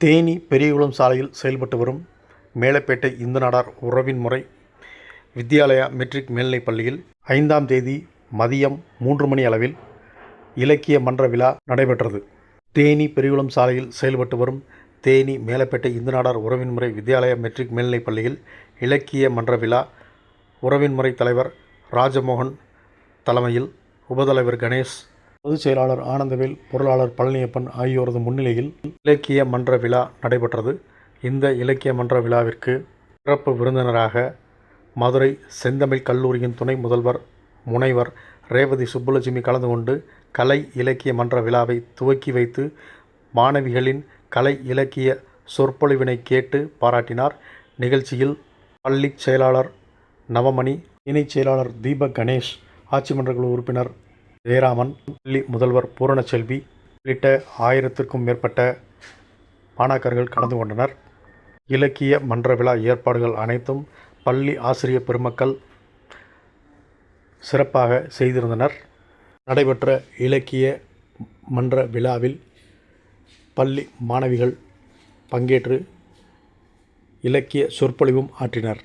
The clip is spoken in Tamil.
தேனி பெரியகுளம் சாலையில் செயல்பட்டு வரும் மேலப்பேட்டை இந்து நாடார் உறவின் முறை வித்யாலயா மெட்ரிக் மேல்நிலைப் பள்ளியில் ஐந்தாம் தேதி மதியம் மூன்று மணி அளவில் இலக்கிய மன்ற விழா நடைபெற்றது. தேனி பெரியகுளம் சாலையில் செயல்பட்டு வரும் தேனி மேலப்பேட்டை இந்து நாடார் உறவின் முறை வித்யாலயா மெட்ரிக் மேல்நிலைப் பள்ளியில் இலக்கிய மன்ற விழா உறவின் முறை தலைவர் ராஜமோகன் தலைமையில் உபதலைவர் கணேஷ் பொதுச் செயலாளர் ஆனந்தவேல் பொருளாளர் பழனியப்பன் ஆகியோரது முன்னிலையில் இலக்கிய மன்ற விழா நடைபெற்றது. இந்த இலக்கிய மன்ற விழாவிற்கு சிறப்பு விருந்தினராக மதுரை செந்தமிழ் கல்லூரியின் துணை முதல்வர் முனைவர் ரேவதி சுப்புலட்சுமி கலந்து கொண்டு கலை இலக்கிய மன்ற விழாவை துவக்கி வைத்து மாணவிகளின் கலை இலக்கிய சொற்பொழிவினை கேட்டு பாராட்டினார். நிகழ்ச்சியில் பள்ளிச் செயலாளர் நவமணி இணைச் செயலாளர் தீபக் கணேஷ் ஆட்சிமன்ற குழு உறுப்பினர் ஜெயராமன் பள்ளி முதல்வர் பூரணச்செல்வி உள்ளிட்ட ஆயிரத்திற்கும் மேற்பட்ட மாணாக்கர்கள் கலந்து கொண்டனர். இலக்கிய மன்ற விழா ஏற்பாடுகள் அனைத்தும் பள்ளி ஆசிரிய பெருமக்கள் சிறப்பாக செய்திருந்தனர். நடைபெற்ற இலக்கிய மன்ற விழாவில் பள்ளி மாணவிகள் பங்கேற்று இலக்கிய சொற்பொழிவும் ஆற்றினர்.